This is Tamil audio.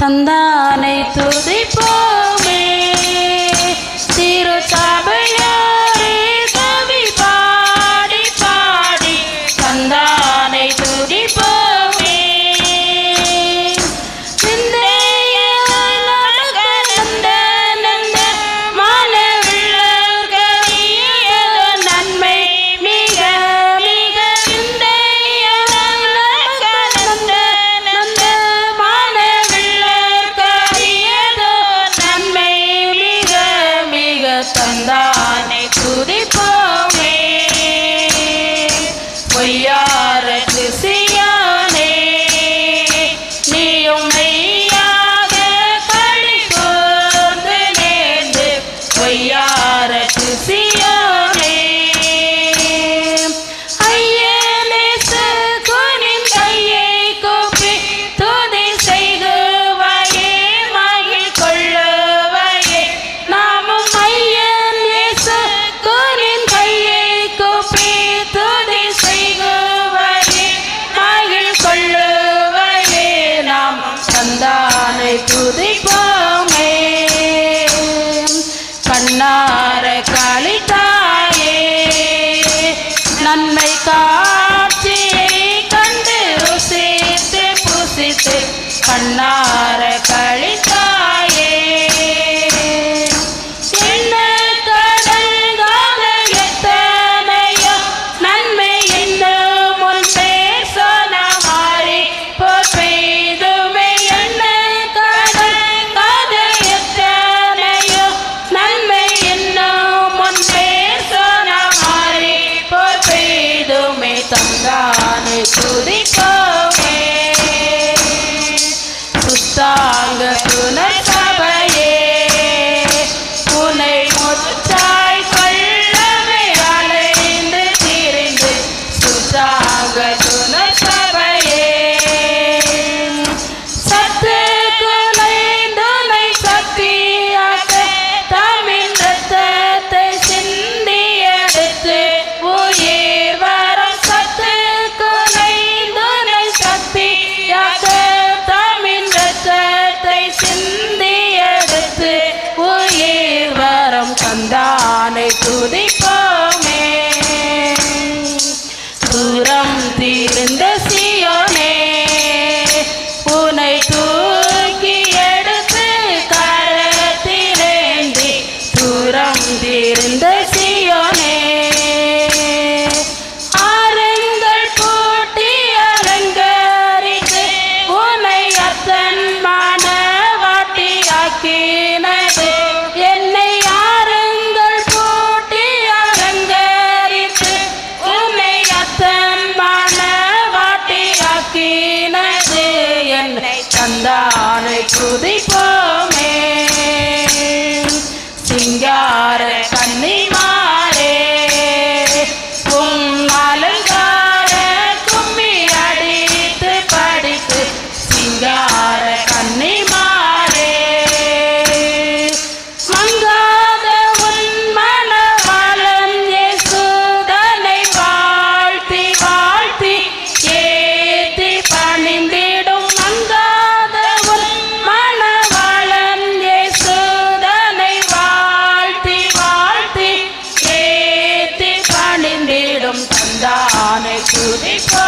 தந்தானை துதிப்போ भैया சொன்னார காலிட்டா Shut. துதிப்போமே. தூரம் தீர்ந்த சியோனே உனை தூக்கி எடுத்து கரத்திலேந்தி தூரம் தீர்ந்த சியோனே. ஆரங்கள் பூட்டி அலங்கரித்து உனை அத்தன் மனவாட்டியாக்கி தந்தானை துதிப்போமே. சிங்கார கன்னிமா down to the floor.